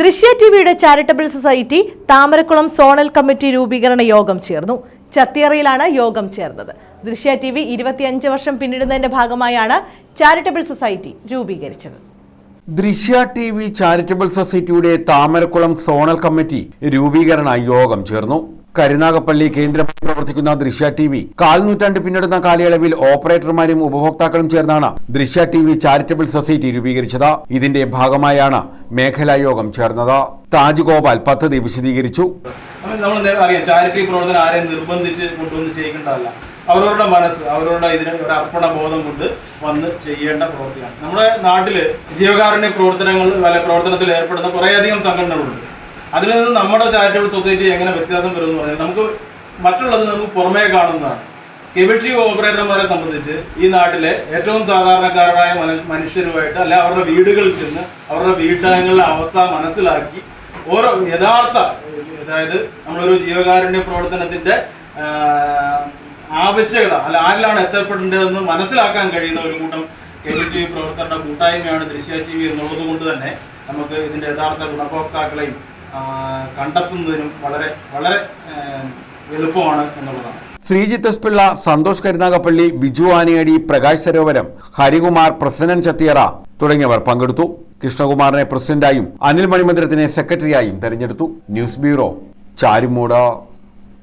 ദൃശ്യ ടിവിയുടെ charitable society Thamarakkulam zonal committee രൂപീകരണ യോഗം ചേർന്നു. ചത്തിയറയിലാണ് യോഗം ചേർന്നത്. ദൃശ്യ ടി വി ഇരുപത്തിയഞ്ച് വർഷം പിന്നിടുന്നതിന്റെ ഭാഗമായാണ് ചാരിറ്റബിൾ സൊസൈറ്റി രൂപീകരിച്ചത്. ദൃശ്യ ടി വി ചാരിറ്റബിൾ സൊസൈറ്റിയുടെ താമരക്കുളം സോണൽ കമ്മിറ്റി രൂപീകരണ യോഗം ചേർന്നു. കരുനാഗപ്പള്ളി കേന്ദ്രമായി പ്രവർത്തിക്കുന്ന ദൃശ്യ ടി വി. കാൽനൂറ്റാണ്ട് പിന്നിടുന്ന കാലയളവിൽ ഓപ്പറേറ്റർമാരും ഉപഭോക്താക്കളും ചേർന്നാണ് ദൃശ്യ ടി വി ചാരിറ്റബിൾ സൊസൈറ്റി രൂപീകരിച്ചത്. ഇതിന്റെ ഭാഗമായാണ് മേഖലാ യോഗം ചേർന്നത്. താജ് ഗോപാൽ പദ്ധതി വിശദീകരിച്ചു. നമ്മൾ അറിയാം ചാരിറ്റി പ്രവർത്തനം ആരെയും നിർബന്ധിച്ച് കൊണ്ടുവന്ന് ചെയ്യേണ്ടതല്ല അവരവരുടെ മനസ്സ് അവരവരുടെ ഇതിന് ഒരു അർപ്പണ ബോധം കൊണ്ട് വന്ന് ചെയ്യേണ്ട പ്രവൃത്തിയാണ്. നമ്മുടെ നാട്ടിൽ ജീവകാരുണ്യ പ്രവർത്തനങ്ങൾ പ്രവർത്തനത്തിൽ ഏർപ്പെടുന്ന കുറേയധികം സംഘടനകളുണ്ട്. അതിൽ നിന്ന് നമ്മുടെ ചാരിറ്റബിൾ സൊസൈറ്റി എങ്ങനെ വ്യത്യാസം വരുമെന്ന് പറഞ്ഞാൽ നമുക്ക് മറ്റുള്ളത് നമുക്ക് പുറമേ കാണുന്നതാണ്. കെമിട്രി ഓപ്പറേറ്റർമാരെ സംബന്ധിച്ച് ഈ നാട്ടിലെ ഏറ്റവും സാധാരണക്കാരായ മനു- മനുഷ്യരുമായിട്ട് അല്ലെ അവരുടെ വീടുകളിൽ ചെന്ന് അവരുടെ വീട്ടകങ്ങളിലെ അവസ്ഥ മനസ്സിലാക്കി ഓരോ യഥാർത്ഥ അതായത് നമ്മളൊരു ജീവകാരുണ്യ പ്രവർത്തനത്തിന്റെ ആവശ്യകത അല്ല ആരിലാണ് എത്തപ്പെടേണ്ടതെന്ന് മനസ്സിലാക്കാൻ കഴിയുന്ന ഒരു കൂട്ടം കേബിൾ ടി വി പ്രവർത്തകരുടെ കൂട്ടായ്മയാണ് ദൃശ്യ ടി വി എന്നുള്ളത് കൊണ്ട് തന്നെ നമുക്ക് ഇതിന്റെ യഥാർത്ഥ ഗുണഭോക്താക്കളെയും കണ്ടെത്തുന്നതിനും വളരെ വളരെ എളുപ്പമാണ് എന്നുള്ളതാണ്. ശ്രീജിത്ത് എസ് പിള്ള സന്തോഷ് കരുനാഗപ്പള്ളി ബിജു ആനിയടി പ്രകാശ് സരോവരം ഹരികുമാർ പ്രസന്നൻ ചത്തിയറ തുടങ്ങിയവർ പങ്കെടുത്തു. കൃഷ്ണകുമാറിനെ പ്രസിഡന്റായും അനിൽ മണിമന്ദിരത്തിനെ സെക്രട്ടറിയായും തെരഞ്ഞെടുത്തു. News bureau Charimood.